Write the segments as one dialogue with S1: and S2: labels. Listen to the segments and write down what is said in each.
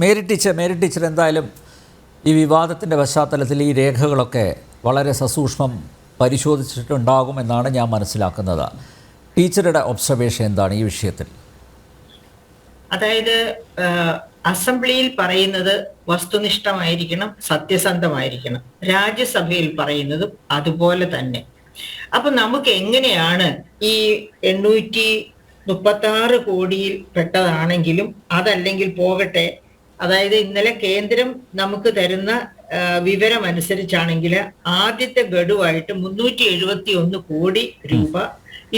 S1: Mary teacher Mary teacher എന്തായാലും ഈ വിവാദത്തിന്റെ പശ്ചാത്തലത്തിൽ ഈ രേഖകളൊക്കെ വളരെ സസൂക്ഷ്മം പരിശോധിച്ചിട്ടുണ്ടാകുമെന്നാണ് ഞാൻ മനസ്സിലാക്കുന്നത്. ടീച്ചറുടെ ഒബ്സർവേഷൻ എന്താണ് ഈ വിഷയത്തിൽ?
S2: അതായത് അസംബ്ലിയിൽ പറയുന്നത് വസ്തുനിഷ്ഠമായിരിക്കണം സത്യസന്ധമായിരിക്കണം. രാജ്യസഭയിൽ പറയുന്നതും അതുപോലെ തന്നെ. അപ്പൊ നമുക്ക് എങ്ങനെയാണ് ഈ എണ്ണൂറ്റി മുപ്പത്തി ആറ് കോടിയിൽ പെട്ടതാണെങ്കിലും അതല്ലെങ്കിൽ പോകട്ടെ അതായത് ഇന്നലെ കേന്ദ്രം നമുക്ക് തരുന്ന വിവരം അനുസരിച്ചാണെങ്കിൽ ആദ്യത്തെ ഗഡുവായിട്ട് മുന്നൂറ്റി എഴുപത്തി ഒന്ന് കോടി രൂപ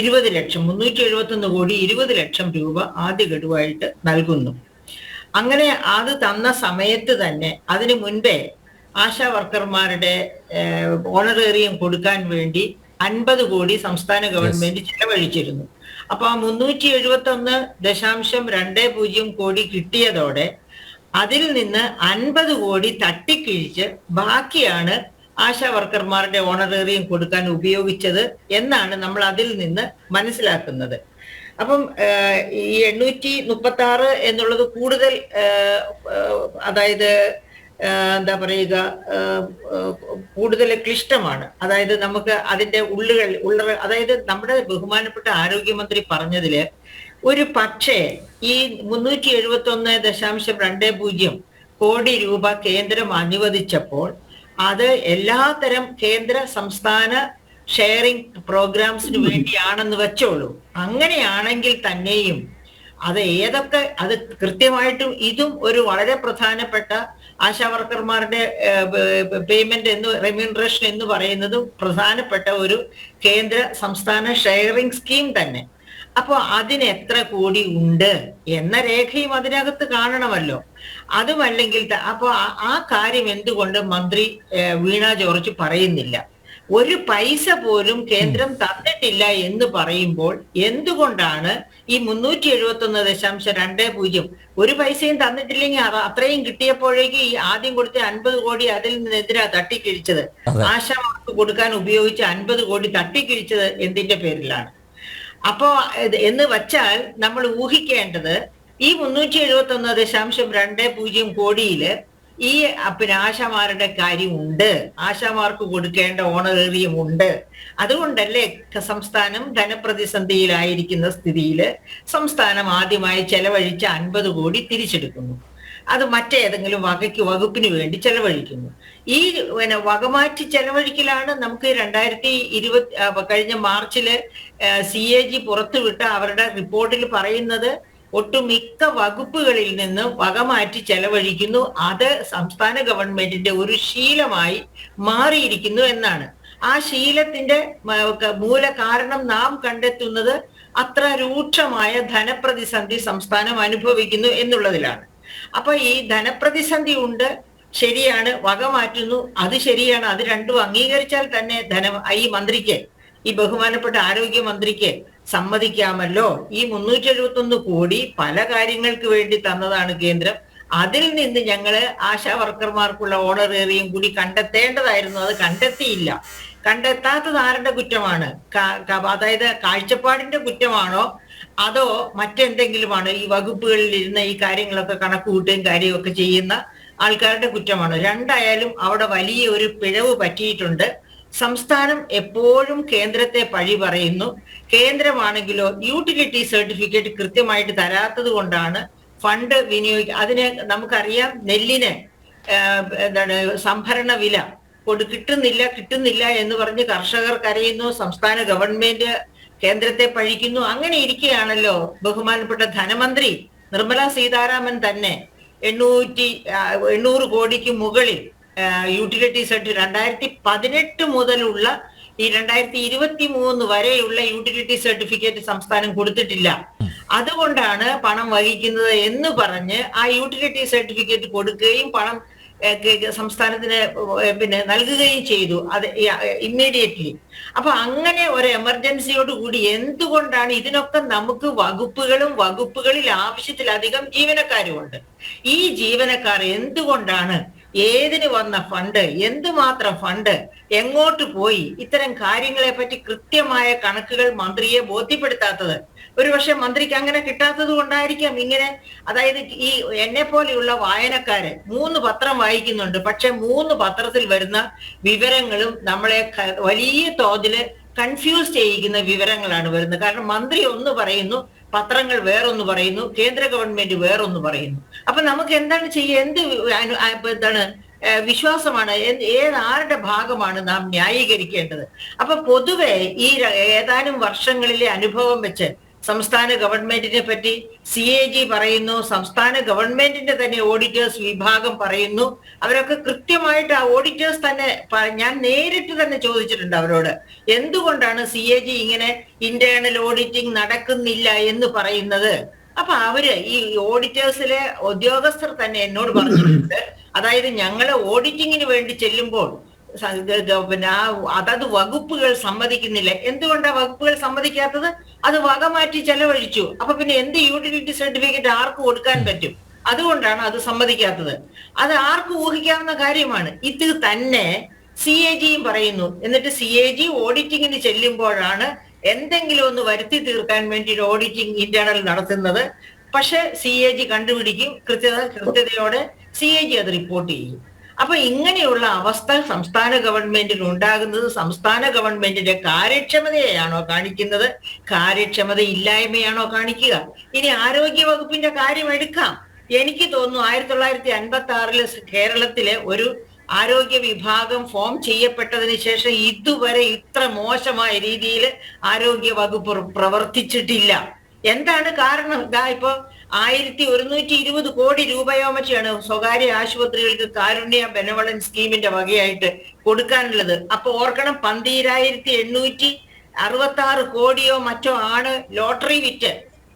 S2: ഇരുപത് ലക്ഷം മുന്നൂറ്റി എഴുപത്തി ഒന്ന് കോടി ഇരുപത് ലക്ഷം രൂപ ആദ്യ ഗഡുവായിട്ട് നൽകുന്നു. അങ്ങനെ അത് തന്ന സമയത്ത് തന്നെ അതിനു മുൻപേ ആശാ വർക്കർമാരുടെ ഓണറേറിയം കൊടുക്കാൻ വേണ്ടി അൻപത് കോടി സംസ്ഥാന ഗവൺമെന്റ് ചെലവഴിച്ചിരുന്നു. അപ്പൊ ആ മുന്നൂറ്റി എഴുപത്തി ഒന്ന് ദശാംശം രണ്ട് പൂജ്യം കോടി കിട്ടിയതോടെ അതിൽ നിന്ന് അൻപത് കോടി തട്ടിക്കിഴിച്ച് ബാക്കിയാണ് ആശാ വർക്കർമാരുടെ ഓണറേറിയം കൊടുക്കാൻ ഉപയോഗിച്ചത് എന്നാണ് നമ്മൾ അതിൽ നിന്ന് മനസ്സിലാക്കുന്നത്. അപ്പം ഈ എണ്ണൂറ്റി മുപ്പത്തി ആറ് എന്നുള്ളത് കൂടുതൽ അതായത് എന്താ പറയുക കൂടുതൽ ക്ലിഷ്ടമാണ്. അതായത് നമുക്ക് അതിന്റെ ഉള്ളുകൾ ഉള്ള അതായത് നമ്മുടെ ബഹുമാനപ്പെട്ട ആരോഗ്യമന്ത്രി പറഞ്ഞതിൽ ഒരു പക്ഷേ ഈ മുന്നൂറ്റി എഴുപത്തി ഒന്ന് ദശാംശം രണ്ട് പൂജ്യം കോടി രൂപ കേന്ദ്രം അനുവദിച്ചപ്പോൾ അത് എല്ലാത്തരം കേന്ദ്ര സംസ്ഥാന ഷെയറിംഗ് പ്രോഗ്രാംസിന് വേണ്ടിയാണെന്ന് വെച്ചോളൂ. അങ്ങനെയാണെങ്കിൽ തന്നെയും അത് ഏതൊക്കെ അത് കൃത്യമായിട്ടും ഇതും ഒരു വളരെ പ്രധാനപ്പെട്ട ആശാവർക്കർമാരുടെ പേയ്മെന്റ് എന്ന് റെമ്യൂണറേഷൻ എന്ന് പറയുന്നതും പ്രധാനപ്പെട്ട ഒരു കേന്ദ്ര സംസ്ഥാന ഷെയറിംഗ് സ്കീം തന്നെ. അപ്പൊ അതിന് എത്ര കോടി ഉണ്ട് എന്ന രേഖയും അതിനകത്ത് കാണണമല്ലോ. അതുമല്ലെങ്കിൽ അപ്പോ ആ- കാര്യം എന്തുകൊണ്ട് മന്ത്രി വീണ ജോർജ് പറയുന്നില്ല? ഒരു പൈസ പോലും കേന്ദ്രം തന്നിട്ടില്ല എന്ന് പറയുമ്പോൾ എന്തുകൊണ്ടാണ് ഈ മുന്നൂറ്റി എഴുപത്തി ഒന്ന് ദശാംശം രണ്ട് പൂജ്യം ഒരു പൈസയും തന്നിട്ടില്ലെങ്കിൽ അത്രയും കിട്ടിയപ്പോഴേക്ക് ഈ ആദ്യം കൊടുത്ത അൻപത് കോടി അതിൽ നിന്നെതിരാ തട്ടിക്കിഴിച്ചത്?
S1: ആശാ
S2: ആശാമാർക്ക് കൊടുക്കാൻ ഉപയോഗിച്ച അൻപത് കോടി തട്ടിക്കിഴിച്ചത് എന്തിന്റെ പേരിലാണ്? അപ്പോ എന്ന് വച്ചാൽ നമ്മൾ ഊഹിക്കേണ്ടത് ഈ മുന്നൂറ്റി എഴുപത്തി ഒന്ന് ദശാംശം രണ്ട് പൂജ്യം കോടിയിൽ ഈ പിന്നെ ആശാമാരുടെ കാര്യമുണ്ട്. ആശാമാർക്ക് കൊടുക്കേണ്ട ഓണറേറിയം ഉണ്ട് അതുകൊണ്ടല്ലേ സംസ്ഥാനം ധനപ്രതിസന്ധിയിലായിരിക്കുന്ന സ്ഥിതിയിൽ സംസ്ഥാനം ആദ്യമായി ചെലവഴിച്ച അൻപത് കോടി തിരിച്ചെടുക്കുന്നു. അത് മറ്റേതെങ്കിലും വകയ്ക്ക് വകുപ്പിന് വേണ്ടി ചെലവഴിക്കുന്നു. ഈ പിന്നെ വകമാറ്റി ചെലവഴിക്കലാണ് നമുക്ക് രണ്ടായിരത്തി ഇരുപത്തി കഴിഞ്ഞ മാർച്ചിൽ സി എ ജി പുറത്തുവിട്ട അവരുടെ റിപ്പോർട്ടിൽ പറയുന്നത് ഒട്ടുമിക്ക വകുപ്പുകളിൽ നിന്ന് വകമാറ്റി ചെലവഴിക്കുന്നു. അത് സംസ്ഥാന ഗവൺമെന്റിന്റെ ഒരു ശീലമായി മാറിയിരിക്കുന്നു എന്നാണ്. ആ ശീലത്തിന്റെ മൂല കാരണം നാം കണ്ടെത്തുന്നത് അത്ര രൂക്ഷമായ ധനപ്രതിസന്ധി സംസ്ഥാനം അനുഭവിക്കുന്നു എന്നുള്ളതിലാണ്. അപ്പൊ ഈ ധനപ്രതിസന്ധി ഉണ്ട് ശരിയാണ് വക മാറ്റുന്നു അത് ശരിയാണ് അത് രണ്ടും അംഗീകരിച്ചാൽ തന്നെ ധന ഈ മന്ത്രിക്ക് ഈ ബഹുമാനപ്പെട്ട ആരോഗ്യമന്ത്രിക്ക് സമ്മതിക്കാമല്ലോ. ഈ മുന്നൂറ്റി എഴുപത്തി ഒന്ന് കോടി പല കാര്യങ്ങൾക്ക് വേണ്ടി തന്നതാണ് കേന്ദ്രം. അതിൽ നിന്ന് ഞങ്ങൾ ആശാ വർക്കർമാർക്കുള്ള ഓണറേറിയും കൂടി കണ്ടെത്തേണ്ടതായിരുന്നു. അത് കണ്ടെത്തിയില്ല. കണ്ടെത്താത്തത് ആരുടെ കുറ്റമാണ്? അതായത് കാഴ്ചപ്പാടിന്റെ കുറ്റമാണോ? അതോ മറ്റെന്തെങ്കിലുമാണ് ഈ വകുപ്പുകളിൽ ഇരുന്ന ഈ കാര്യങ്ങളൊക്കെ കണക്ക് കൂട്ടുകയും കാര്യമൊക്കെ ചെയ്യുന്ന ആൾക്കാരുടെ കുറ്റമാണ്? രണ്ടായാലും അവിടെ വലിയ ഒരു പിഴവ് പറ്റിയിട്ടുണ്ട്. സംസ്ഥാനം എപ്പോഴും കേന്ദ്രത്തെ പഴി പറയുന്നു. കേന്ദ്രമാണെങ്കിലോ യൂട്ടിലിറ്റി സർട്ടിഫിക്കറ്റ് കൃത്യമായിട്ട് തരാത്തത് കൊണ്ടാണ് ഫണ്ട് വിനിയോഗിക്കുക അതിന് നമുക്കറിയാം നെല്ലിന് എന്താണ് സംഭരണ വില. കൊടു കിട്ടുന്നില്ല കിട്ടുന്നില്ല എന്ന് പറഞ്ഞ് കർഷകർ കരയുന്നു. സംസ്ഥാന ഗവൺമെന്റ് കേന്ദ്രത്തെ പഴിക്കുന്നു. അങ്ങനെ ഇരിക്കുകയാണല്ലോ ബഹുമാനപ്പെട്ട ധനമന്ത്രി നിർമ്മല സീതാരാമൻ തന്നെ എണ്ണൂറ്റി എണ്ണൂറ് കോടിക്ക് മുകളിൽ യൂട്ടിലിറ്റി സെറ്റ് രണ്ടായിരത്തി പതിനെട്ട് മുതലുള്ള ഈ രണ്ടായിരത്തി ഇരുപത്തി മൂന്ന് വരെയുള്ള യൂട്ടിലിറ്റി സർട്ടിഫിക്കറ്റ് സംസ്ഥാനം കൊടുത്തിട്ടില്ല. അതുകൊണ്ടാണ് പണം വഹിക്കുന്നത് എന്ന് പറഞ്ഞ് ആ യൂട്ടിലിറ്റി സർട്ടിഫിക്കറ്റ് കൊടുക്കുകയും പണം സംസ്ഥാനത്തിന് പിന്നെ നൽകുകയും ചെയ്തു. അത് ഇമ്മീഡിയറ്റ്ലി അപ്പൊ അങ്ങനെ ഒരു എമർജൻസിയോട് കൂടി എന്തുകൊണ്ടാണ് ഇതിനൊക്കെ നമുക്ക് വകുപ്പുകളും വകുപ്പുകളിൽ ആവശ്യത്തിലധികം ജീവനക്കാരുമുണ്ട്? ഈ ജീവനക്കാർ എന്തുകൊണ്ടാണ് ഏതിന് വന്ന ഫണ്ട് എന്തുമാത്രം ഫണ്ട് എങ്ങോട്ട് പോയി? ഇത്തരം കാര്യങ്ങളെ പറ്റി കൃത്യമായ കണക്കുകൾ മന്ത്രിയെ ബോധ്യപ്പെടുത്താത്തത് ഒരുപക്ഷെ മന്ത്രിക്ക് അങ്ങനെ കിട്ടാത്തത് കൊണ്ടായിരിക്കാം ഇങ്ങനെ അതായത് ഈ എന്നെ പോലെയുള്ള വായനക്കാര് മൂന്ന് പത്രം വായിക്കുന്നുണ്ട് പക്ഷെ മൂന്ന് പത്രത്തിൽ വരുന്ന വിവരങ്ങളും നമ്മളെ വലിയ തോതിൽ കൺഫ്യൂസ് ചെയ്യിക്കുന്ന വിവരങ്ങളാണ് വരുന്നത്. കാരണം മന്ത്രി ഒന്ന് പറയുന്നു പത്രങ്ങൾ വേറൊന്ന് പറയുന്നു കേന്ദ്ര ഗവൺമെന്റ് വേറൊന്ന് പറയുന്നു. അപ്പൊ നമുക്ക് എന്താണ് ചെയ്യുക എന്ത് എന്താണ് വിശ്വാസമാണ് ഏത് ആരുടെ ഭാഗമാണ് നാം ന്യായീകരിക്കേണ്ടത്? അപ്പൊ പൊതുവെ ഈ ഏതാനും വർഷങ്ങളിലെ അനുഭവം വെച്ച് സംസ്ഥാന ഗവൺമെന്റിനെ പറ്റി സി എ ജി പറയുന്നു സംസ്ഥാന ഗവൺമെന്റിന്റെ തന്നെ ഓഡിറ്റേഴ്സ് വിഭാഗം പറയുന്നു. അവരൊക്കെ കൃത്യമായിട്ട് ആ ഓഡിറ്റേഴ്സ് തന്നെ ഞാൻ നേരിട്ട് തന്നെ ചോദിച്ചിട്ടുണ്ട് അവരോട്. എന്തുകൊണ്ടാണ് സി എ ജി ഇങ്ങനെ ഇന്റേണൽ ഓഡിറ്റിംഗ് നടക്കുന്നില്ല എന്ന് പറയുന്നത്? അപ്പൊ അവർ ഈ ഓഡിറ്റേഴ്സിലെ ഉദ്യോഗസ്ഥർ തന്നെ എന്നോട് പറഞ്ഞിട്ടുണ്ട്. അതായത് ഞങ്ങളെ ഓഡിറ്റിങ്ങിന് വേണ്ടി ചെല്ലുമ്പോൾ അതത് വകുപ്പുകൾ സമ്മതിക്കുന്നില്ല. എന്തുകൊണ്ടാ വകുപ്പുകൾ സമ്മതിക്കാത്തത്? അത് വക മാറ്റി ചെലവഴിച്ചു. അപ്പൊ പിന്നെ എന്ത് യൂട്ടിലിറ്റി സർട്ടിഫിക്കറ്റ് ആർക്ക് കൊടുക്കാൻ പറ്റും? അതുകൊണ്ടാണ് അത് സമ്മതിക്കാത്തത്. അത് ആർക്ക് ഊഹിക്കാവുന്ന കാര്യമാണ്. ഇത് തന്നെ സി എ ജിയും പറയുന്നു. എന്നിട്ട് സി എ ജി ഓഡിറ്റിങ്ങിന് ചെല്ലുമ്പോഴാണ് എന്തെങ്കിലും ഒന്ന് വരുത്തി തീർക്കാൻ വേണ്ടി ഓഡിറ്റിംഗ് ഇന്റേണൽ നടത്തുന്നത്. പക്ഷെ സി എ ജി കണ്ടുപിടിക്കും. കൃത്യത കൃത്യതയോടെ സി എ ജി അത് റിപ്പോർട്ട് ചെയ്യും. അപ്പൊ ഇങ്ങനെയുള്ള അവസ്ഥ സംസ്ഥാന ഗവൺമെന്റിൽ ഉണ്ടാകുന്നത് സംസ്ഥാന ഗവൺമെന്റിന്റെ കാര്യക്ഷമതയെയാണോ കാണിക്കുന്നത്? കാര്യക്ഷമത ഇല്ലായ്മയാണോ കാണിക്കുക? ഇനി ആരോഗ്യ വകുപ്പിന്റെ കാര്യം എടുക്കാം. എനിക്ക് തോന്നുന്നു ആയിരത്തി തൊള്ളായിരത്തി അൻപത്തി ആറിൽ കേരളത്തിലെ ഒരു ആരോഗ്യ വിഭാഗം ഫോം ചെയ്യപ്പെട്ടതിന് ശേഷം ഇതുവരെ ഇത്ര മോശമായ രീതിയിൽ ആരോഗ്യ വകുപ്പ് പ്രവർത്തിച്ചിട്ടില്ല. എന്താണ് കാരണം? ഇതാ ഇപ്പൊ ആയിരത്തി ഒരുന്നൂറ്റി ഇരുപത് കോടി രൂപയോ മറ്റാണ് സ്വകാര്യ ആശുപത്രികൾക്ക് കാരുണ്യ ബെനവളൻ സ്കീമിന്റെ വകയായിട്ട് കൊടുക്കാനുള്ളത്. അപ്പൊ ഓർക്കണം പന്തീരായിരത്തി എണ്ണൂറ്റി അറുപത്തി ആറ് കോടിയോ മറ്റോ ആണ് ലോട്ടറി വിറ്റ്.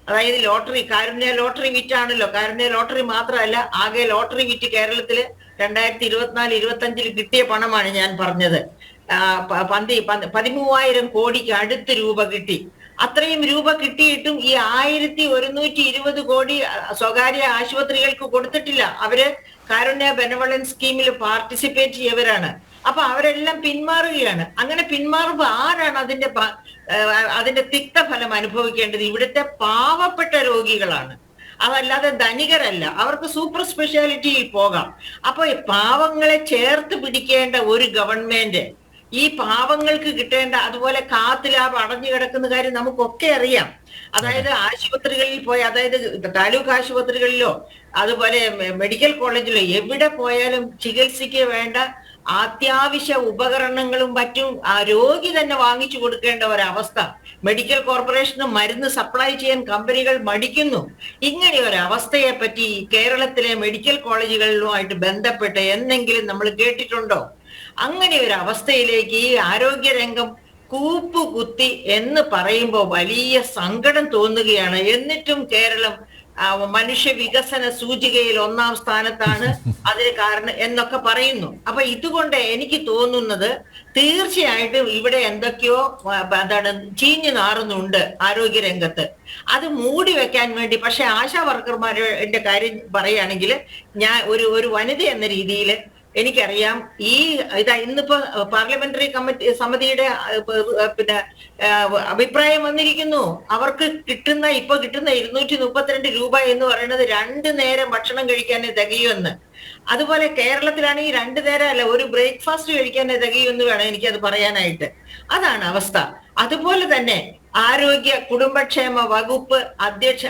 S2: അതായത് ലോട്ടറി കാരുണ്യ ലോട്ടറി വിറ്റാണല്ലോ. കാരുണ്യ ലോട്ടറി മാത്രമല്ല ആകെ ലോട്ടറി വിറ്റ് കേരളത്തിൽ രണ്ടായിരത്തി ഇരുപത്തിനാല് ഇരുപത്തി അഞ്ചിൽ കിട്ടിയ പണമാണ് ഞാൻ പറഞ്ഞത്. പന്ത് പതിമൂവായിരം കോടിക്ക് അടുത്ത് രൂപ കിട്ടി. അത്രയും രൂപ കിട്ടിയിട്ടും ഈ ആയിരത്തി ഒരുന്നൂറ്റി ഇരുപത് കോടി സ്വകാര്യ ആശുപത്രികൾക്ക് കൊടുത്തിട്ടില്ല. അവർ കാരുണ്യ ബെനവളൻ സ്കീമിൽ പാർട്ടിസിപ്പേറ്റ് ചെയ്യവരാണ്. അപ്പൊ അവരെല്ലാം പിന്മാറുകയാണ്. അങ്ങനെ പിന്മാറുമ്പോ ആരാണ് അതിന്റെ അതിന്റെ തിക്ത ഫലം തിക്തഫലം അനുഭവിക്കേണ്ടത്? ഇവിടുത്തെ പാവപ്പെട്ട രോഗികളാണ്. അതല്ലാതെ ധനികരല്ല. അവർക്ക് സൂപ്പർ സ്പെഷ്യാലിറ്റിയിൽ പോകാം. അപ്പൊ പാവങ്ങളെ ചേർത്ത് പിടിക്കേണ്ട ഒരു ഗവൺമെന്റ് ഈ പാവങ്ങൾക്ക് കിട്ടേണ്ട അതുപോലെ കാത്ത് ലാഭം അടഞ്ഞു കിടക്കുന്ന കാര്യം നമുക്കൊക്കെ അറിയാം. അതായത് ആശുപത്രികളിൽ പോയി അതായത് താലൂക്ക് ആശുപത്രികളിലോ അതുപോലെ മെഡിക്കൽ കോളേജിലോ എവിടെ പോയാലും ചികിത്സയ്ക്ക് വേണ്ട അത്യാവശ്യ ഉപകരണങ്ങളും മറ്റും ആ രോഗി തന്നെ വാങ്ങിച്ചു കൊടുക്കേണ്ട ഒരവസ്ഥ. മെഡിക്കൽ കോർപ്പറേഷന് മരുന്ന് സപ്ലൈ ചെയ്യാൻ കമ്പനികൾ മടിക്കുന്നു. ഇങ്ങനെ ഒരു അവസ്ഥയെ പറ്റി കേരളത്തിലെ മെഡിക്കൽ കോളേജുകളിലുമായിട്ട് ബന്ധപ്പെട്ട് എന്തെങ്കിലും നമ്മൾ കേട്ടിട്ടുണ്ടോ? അങ്ങനെ ഒരു അവസ്ഥയിലേക്ക് ഈ ആരോഗ്യരംഗം കൂപ്പ് കുത്തി എന്ന് പറയുമ്പോൾ വലിയ സങ്കടം തോന്നുകയാണ്. എന്നിട്ടും കേരളം മനുഷ്യ വികസന സൂചികയിൽ ഒന്നാം സ്ഥാനത്താണ് അതിന് കാരണം എന്നൊക്കെ പറയുന്നു. അപ്പൊ ഇതുകൊണ്ട് എനിക്ക് തോന്നുന്നത് തീർച്ചയായിട്ടും ഇവിടെ എന്തൊക്കെയോ എന്താണ് ചീഞ്ഞു നാറുന്നുണ്ട് ആരോഗ്യ ആരോഗ്യരംഗത്ത്. അത് മൂടി വെക്കാൻ വേണ്ടി പക്ഷെ ആശാ വർക്കർമാരുടെ കാര്യം പറയുകയാണെങ്കിൽ ഞാൻ ഒരു ഒരു വനിത എന്ന രീതിയിൽ എനിക്കറിയാം. ഈ ഇതാ ഇന്നിപ്പോ പാർലമെന്ററി കമ്മിറ്റി സമിതിയുടെ പിന്നെ അഭിപ്രായം വന്നിരിക്കുന്നു. അവർക്ക് കിട്ടുന്ന ഇപ്പൊ കിട്ടുന്ന ഇരുന്നൂറ്റി മുപ്പത്തിരണ്ട് രൂപ എന്ന് പറയുന്നത് രണ്ടു നേരം ഭക്ഷണം കഴിക്കാനേ തികയുമെന്ന്. അതുപോലെ കേരളത്തിലാണെങ്കിൽ രണ്ടു നേരം അല്ല ഒരു ബ്രേക്ക്ഫാസ്റ്റ് കഴിക്കാനേ തികയുമെന്ന് വേണം എനിക്ക് അത് പറയാനായിട്ട്. അതാണ് അവസ്ഥ. അതുപോലെ തന്നെ ആരോഗ്യ കുടുംബക്ഷേമ വകുപ്പ് അധ്യക്ഷ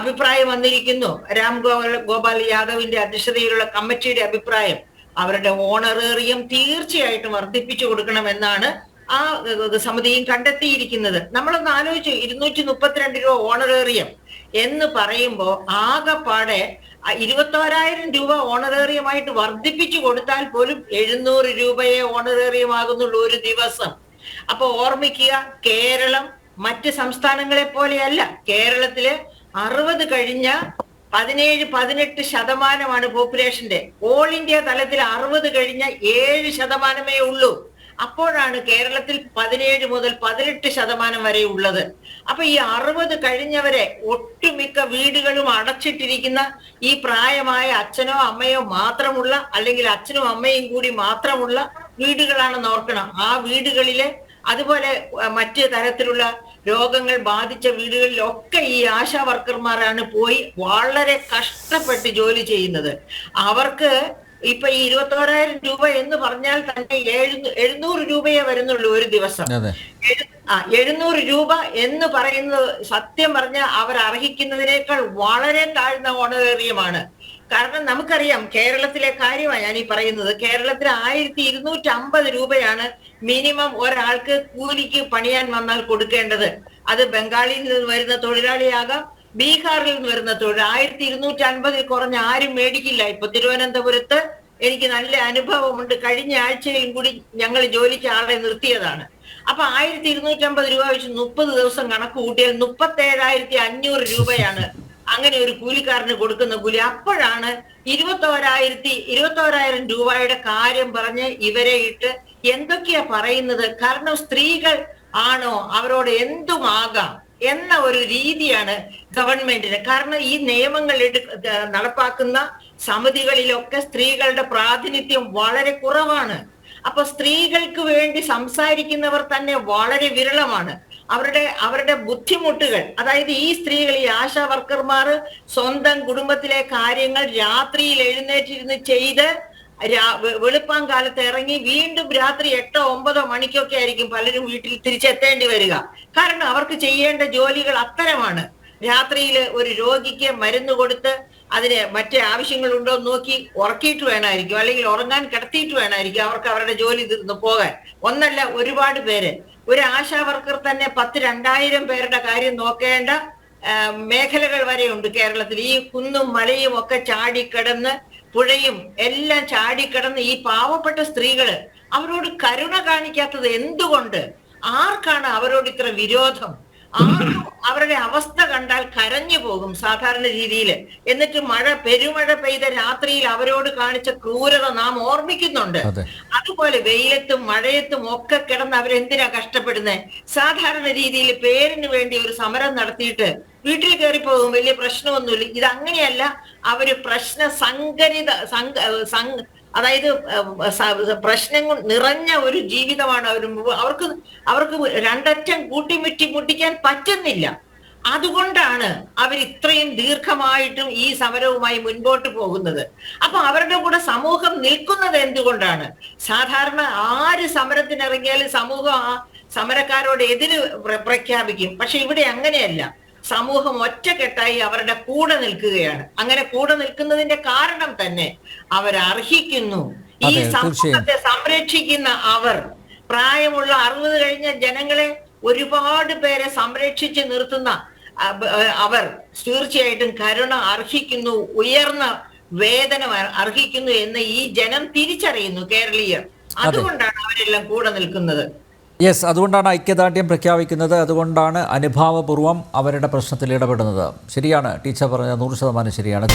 S2: അഭിപ്രായം വന്നിരിക്കുന്നു. രാം ഗോപാൽ ഗോപാൽ യാദവിന്റെ അധ്യക്ഷതയിലുള്ള കമ്മിറ്റിയുടെ അഭിപ്രായം അവരുടെ ഓണറേറിയം തീർച്ചയായിട്ടും വർദ്ധിപ്പിച്ചു കൊടുക്കണമെന്നാണ് ആ സമിതിയും കണ്ടെത്തിയിരിക്കുന്നത്. നമ്മളൊന്ന് ആലോചിച്ചു ഇരുന്നൂറ്റി മുപ്പത്തിരണ്ട് രൂപ ഓണറേറിയം എന്ന് പറയുമ്പോൾ ആകെപ്പാടെ ഇരുപത്തോരായിരം രൂപ ഓണറേറിയമായിട്ട് വർദ്ധിപ്പിച്ചു കൊടുത്താൽ പോലും എഴുന്നൂറ് രൂപയെ ഓണറേറിയമാകുന്നുള്ളൂ ഒരു ദിവസം. അപ്പൊ ഓർമ്മിക്കുക കേരളം മറ്റ് സംസ്ഥാനങ്ങളെ പോലെയല്ല. കേരളത്തിൽ അറുപത് കഴിഞ്ഞ പതിനേഴ് പതിനെട്ട് ശതമാനമാണ് പോപ്പുലേഷന്റെ ഓൾ ഇന്ത്യ തലത്തിൽ അറുപത് കഴിഞ്ഞ ഏഴ് ശതമാനമേ ഉള്ളൂ. അപ്പോഴാണ് കേരളത്തിൽ പതിനേഴ് മുതൽ പതിനെട്ട് ശതമാനം വരെ ഉള്ളത്. അപ്പൊ ഈ അറുപത് കഴിഞ്ഞവരെ ഒട്ടുമിക്ക വീടുകളും അടച്ചിട്ടിരിക്കുന്ന ഈ പ്രായമായ അച്ഛനോ അമ്മയോ മാത്രമുള്ള അല്ലെങ്കിൽ അച്ഛനും അമ്മയും കൂടി മാത്രമുള്ള വീടുകളാണെന്ന് ഓർക്കണം. ആ വീടുകളിലെ അതുപോലെ മറ്റ് തരത്തിലുള്ള രോഗങ്ങൾ ബാധിച്ച വീടുകളിലൊക്കെ ഈ ആശാ വർക്കർമാരാണ് പോയി വളരെ കഷ്ടപ്പെട്ട് ജോലി ചെയ്യുന്നത്. അവർക്ക് ഇപ്പൊ ഈ ഇരുപത്തോരായിരം രൂപ എന്ന് പറഞ്ഞാൽ തന്നെ എഴുന്നൂ- എഴുന്നൂറ് രൂപയെ വരുന്നുള്ളൂ ഒരു ദിവസം. ആ എഴുന്നൂറ് രൂപ എന്ന് പറയുന്നത് സത്യം പറഞ്ഞ അവർ അർഹിക്കുന്നതിനേക്കാൾ വളരെ താഴ്ന്ന ഓണറേറിയമാണ്. കാരണം നമുക്കറിയാം കേരളത്തിലെ കാര്യമാണ് ഞാൻ ഈ പറയുന്നത്. കേരളത്തിൽ ആയിരത്തി ഇരുന്നൂറ്റി അമ്പത് രൂപയാണ് മിനിമം ഒരാൾക്ക് കൂലിക്ക് പണിയാൻ വന്നാൽ കൊടുക്കേണ്ടത്. അത് ബംഗാളിൽ നിന്ന് വരുന്ന തൊഴിലാളിയാകാം ബീഹാറിൽ നിന്ന് വരുന്ന തൊഴിൽ. ആയിരത്തി ഇരുന്നൂറ്റി അൻപതിൽ കുറഞ്ഞ ആരും മേടിക്കില്ല. ഇപ്പൊ തിരുവനന്തപുരത്ത് എനിക്ക് നല്ല അനുഭവമുണ്ട്. കഴിഞ്ഞ ആഴ്ചയും കൂടി ഞങ്ങൾ ജോലിക്ക് ആളെ നിർത്തിയതാണ്. അപ്പൊ ആയിരത്തി ഇരുന്നൂറ്റി അമ്പത് രൂപ വെച്ച് മുപ്പത് ദിവസം കണക്ക് കൂട്ടിയാൽ മുപ്പത്തി ഏഴായിരത്തി അഞ്ഞൂറ് രൂപയാണ് അങ്ങനെ ഒരു കൂലിക്കാരന് കൊടുക്കുന്ന കൂലി. അപ്പോഴാണ് ഇരുപത്തോരായിരത്തി ഇരുപത്തോരായിരം രൂപയുടെ കാര്യം പറഞ്ഞ് ഇവരെ ഇട്ട് എന്തൊക്കെയാ പറയുന്നത്? കാരണം സ്ത്രീകൾ ആണോ? അവരോട് എന്തുമാകാം എന്ന ഒരു രീതിയാണ് ഗവൺമെന്റിന്. കാരണം ഈ നിയമങ്ങൾ എടു നടപ്പാക്കുന്ന സമിതികളിലൊക്കെ സ്ത്രീകളുടെ പ്രാതിനിധ്യം വളരെ കുറവാണ്. അപ്പൊ സ്ത്രീകൾക്ക് വേണ്ടി സംസാരിക്കുന്നവർ തന്നെ വളരെ വിരളമാണ്. അവരുടെ അവരുടെ ബുദ്ധിമുട്ടുകൾ അതായത് ഈ സ്ത്രീകൾ ഈ ആശാ വർക്കർമാർ സ്വന്തം കുടുംബത്തിലെ കാര്യങ്ങൾ രാത്രിയിൽ എഴുന്നേറ്റിരുന്ന് ചെയ്ത് വെളുപ്പാൻ കാലത്ത് ഇറങ്ങി വീണ്ടും രാത്രി എട്ടോ ഒമ്പതോ മണിക്കൊക്കെ ആയിരിക്കും പലരും വീട്ടിൽ തിരിച്ചെത്തേണ്ടി വരിക. കാരണം അവർക്ക് ചെയ്യേണ്ട ജോലികൾ അത്തരമാണ്. രാത്രിയിൽ ഒരു രോഗിക്ക് മരുന്ന് കൊടുത്ത് അതിന് മറ്റേ ആവശ്യങ്ങളുണ്ടോ നോക്കി ഉറക്കിയിട്ട് വേണമായിരിക്കും. അല്ലെങ്കിൽ ഉറങ്ങാൻ കിടത്തിയിട്ട് വേണമായിരിക്കും അവർക്ക് അവരുടെ ജോലി തീർന്നു പോകാൻ. ഒന്നല്ല ഒരുപാട് പേര്. ഒരു ആശാ വർക്കർ തന്നെ പത്ത് രണ്ടായിരം പേരുടെ കാര്യം നോക്കേണ്ട മേഖലകൾ വരെയുണ്ട് കേരളത്തിൽ. ഈ കുന്നും മലയും ഒക്കെ ചാടിക്കിടന്ന് പുഴയും എല്ലാം ചാടിക്കിടന്ന് ഈ പാവപ്പെട്ട സ്ത്രീകൾ അവരോട് കരുണ കാണിക്കാത്തത് എന്തുകൊണ്ട്? ആർക്കാണ് അവരോട് ഇത്ര വിരോധം? ആർക്കും അവരുടെ അവസ്ഥ കണ്ടാൽ കരഞ്ഞു പോകും സാധാരണ രീതിയിൽ എന്നിട്ട് മഴ പെരുമഴ പെയ്ത രാത്രിയിൽ അവരോട് കാണിച്ച ക്രൂരത നാം ഓർമ്മിക്കുന്നുണ്ട്. അതുപോലെ വെയിലത്തും മഴയത്തും ഒക്കെ കിടന്ന് അവരെന്തിനാ കഷ്ടപ്പെടുന്നത് സാധാരണ രീതിയിൽ പേരിന് വേണ്ടി ഒരു സമരം നടത്തിയിട്ട് വീട്ടിൽ കയറി പോകും വലിയ പ്രശ്നമൊന്നുമില്ല. ഇത് അങ്ങനെയല്ല അവർ പ്രശ്ന സംഘരിത സംഘ അതായത് പ്രശ്നങ്ങൾ നിറഞ്ഞ ഒരു ജീവിതമാണ് അവർ അവർക്ക് അവർക്ക് രണ്ടറ്റം കൂട്ടിമുറ്റി മുട്ടിക്കാൻ പറ്റുന്നില്ല. അതുകൊണ്ടാണ് അവർ ഇത്രയും ദീർഘമായിട്ടും ഈ സമരവുമായി മുൻപോട്ട് പോകുന്നത്. അപ്പൊ അവരുടെ കൂടെ സമൂഹം നിൽക്കുന്നത് എന്തുകൊണ്ടാണ്? സാധാരണ ആര് സമരത്തിനിറങ്ങിയാലും സമൂഹം ആ സമരക്കാരോട് എതിര് പ്രഖ്യാപിക്കും. പക്ഷെ ഇവിടെ അങ്ങനെയല്ല. സമൂഹം ഒറ്റക്കെട്ടായി അവരുടെ കൂടെ നിൽക്കുകയാണ്. അങ്ങനെ കൂടെ നിൽക്കുന്നതിന്റെ കാരണം തന്നെ അവർ അർഹിക്കുന്നു ഈ സമൂഹത്തെ സംരക്ഷിക്കുന്ന അവർ പ്രായമുള്ള അറുപത് കഴിഞ്ഞ ജനങ്ങളെ ഒരുപാട് പേരെ സംരക്ഷിച്ച് നിർത്തുന്ന അവർ തീർച്ചയായിട്ടും കരുണ അർഹിക്കുന്നു ഉയർന്ന വേദന അർഹിക്കുന്നു എന്ന് ഈ ജനം തിരിച്ചറിയുന്നു കേരളീയർ. അതുകൊണ്ടാണ് അവരെല്ലാം കൂടെ നിൽക്കുന്നത്.
S1: യെസ് അതുകൊണ്ടാണ് ഐക്യദാർഢ്യം പ്രഖ്യാപിക്കുന്നത്. അതുകൊണ്ടാണ് അനുഭാവപൂർവം അവരുടെ പ്രശ്നത്തിൽ ഇടപെടുന്നത്. ശരിയാണ്. ടീച്ചർ പറഞ്ഞത് നൂറ് ശതമാനം ശരിയാണ്.